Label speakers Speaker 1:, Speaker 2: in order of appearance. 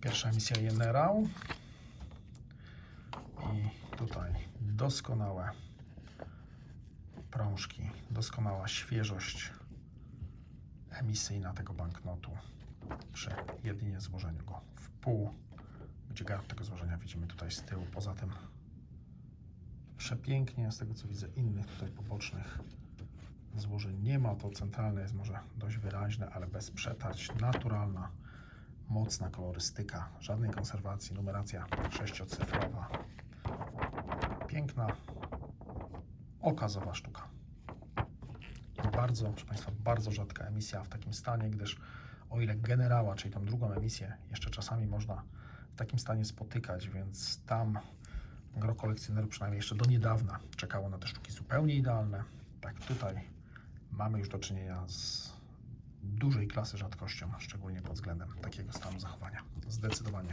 Speaker 1: Pierwsza emisja Generał. I tutaj doskonałe prążki, doskonała świeżość emisyjna tego banknotu przy jedynie złożeniu go w pół. Gdzie garb tego złożenia widzimy tutaj z tyłu. Poza tym przepięknie, z tego co widzę, innych tutaj pobocznych złożeń nie ma. To centralne jest może dość wyraźne, ale bez przetarć. Naturalna, mocna kolorystyka, żadnej konserwacji, numeracja sześciocyfrowa. Piękna, okazowa sztuka. Bardzo, proszę Państwa, bardzo rzadka emisja w takim stanie, gdyż o ile generała, czyli tą drugą emisję, jeszcze czasami można w takim stanie spotykać, więc tam gro kolekcjonerów, przynajmniej jeszcze do niedawna, czekało na te sztuki zupełnie idealne. Tak tutaj mamy już do czynienia z dużej klasy rzadkością, szczególnie pod względem takiego stanu zachowania. Zdecydowanie.